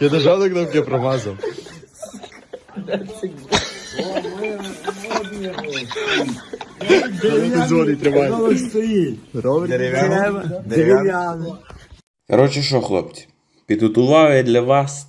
Я нажав на кнопки промазав. Короче, тримай. Дерев'яне. Коротше, що, хлопці, підготував я для вас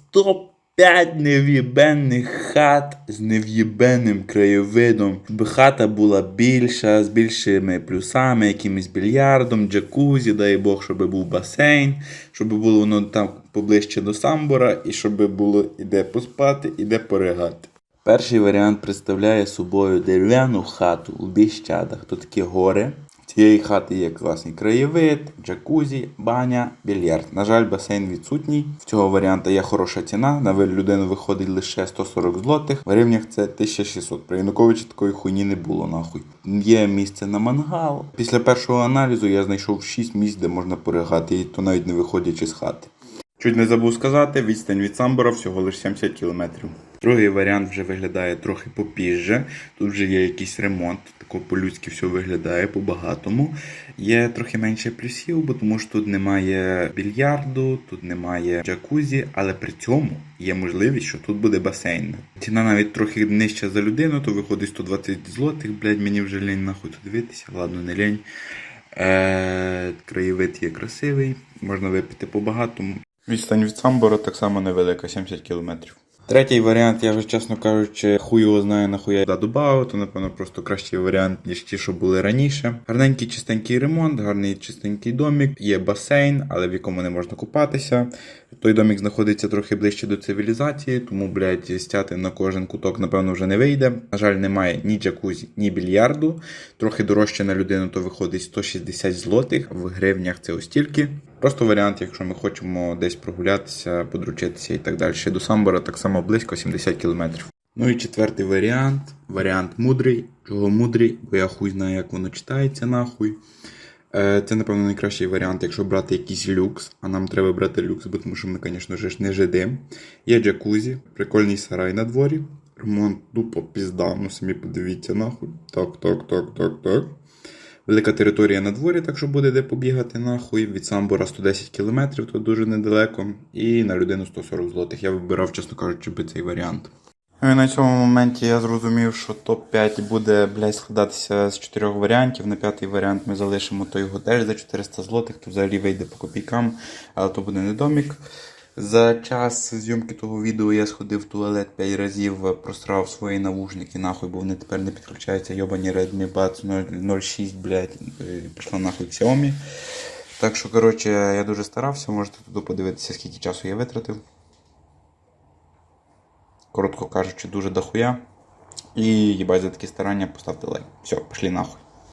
топ-5 нев'єбенних хат з нев'єбенним краєвидом, щоб хата була більша, з більшими плюсами, якимось більярдом, джакузі, дай Бог, щоб був басейн, щоб було воно там поближче до самбора, і щоб було іде поспати, іде поригати. Перший варіант представляє собою дерев'яну хату у Біщадах. Тут такі гори. Цієї хати є класний краєвид, джакузі, баня, більярд. На жаль, басейн відсутній. В цього варіанта є хороша ціна. На людину виходить лише 140 злотих. В гривнях це 1600. При Януковичі такої хуйні не було нахуй. Є місце на мангал. Після першого аналізу я знайшов 6 місць, де можна поригати, і то навіть не виходячи з хати. Чуть не забув сказати, відстань від Самбора всього лише 70 кілометрів. Другий варіант вже виглядає трохи попізже. Тут вже є якийсь ремонт, тако по-людськи все виглядає по-багатому. Є трохи менше плюсів, бо тому що тут немає більярду, тут немає джакузі, але при цьому є можливість, що тут буде басейн. Ціна навіть трохи нижча за людину, то виходить 120 злотих, блядь, мені вже лень нахуй тут дивитися, ладно, не лень. Е, краєвид є красивий, можна випити по-багатому. Відстань від Самбора так само невелика, 70 кілометрів. Третій варіант, я вже чесно кажучи, хуй його знає нахуя я додав, то напевно просто кращий варіант, ніж ті, що були раніше. Гарненький чистенький ремонт, гарний чистенький домік, є басейн, але в якому не можна купатися. Той домік знаходиться трохи ближче до цивілізації, тому, блядь, стяти на кожен куток, напевно, вже не вийде. На жаль, немає ні джакузі, ні більярду. Трохи дорожче на людину, то виходить 160 злотих, в гривнях це ось тільки. Просто варіант, якщо ми хочемо десь прогулятися, подручитися і так далі. До Самбора так само близько 70 кілометрів. Ну і четвертий варіант. Варіант мудрий. Чого мудрий? Бо я хуй знаю, як воно читається нахуй. Е, Це, напевно, найкращий варіант, якщо брати якийсь люкс, а нам треба брати люкс, бо тому що ми, звісно ж, не жидим. Є джакузі, прикольний сарай на дворі. Ремонт тупо пізда, ну самі подивіться нахуй. Так, так, так, так, так. Велика територія на дворі, так що буде де побігати нахуй. Від Самбора 110 км, то дуже недалеко. І на людину 140 злотих. Я вибирав, чесно кажучи, би цей варіант. Ну і на цьому моменті я зрозумів, що топ-5 буде, блядь, складатися з чотирьох варіантів. На п'ятий варіант ми залишимо той готель за 400 злотих, то взагалі вийде по копійкам, але то буде не домік. За час зйомки того відео я сходив в туалет 5 разів, просрав свої навушники нахуй, бо вони тепер не підключаються. Йобані Redmi Buds 06, блядь, е, пішла нахуй Xiaomi. Так що, коротше, я дуже старався, можете туди подивитися, скільки часу я витратив. Коротко кажучи, дуже дохуя. І їбать за такі старання поставте лайк. Все, пішли нахуй.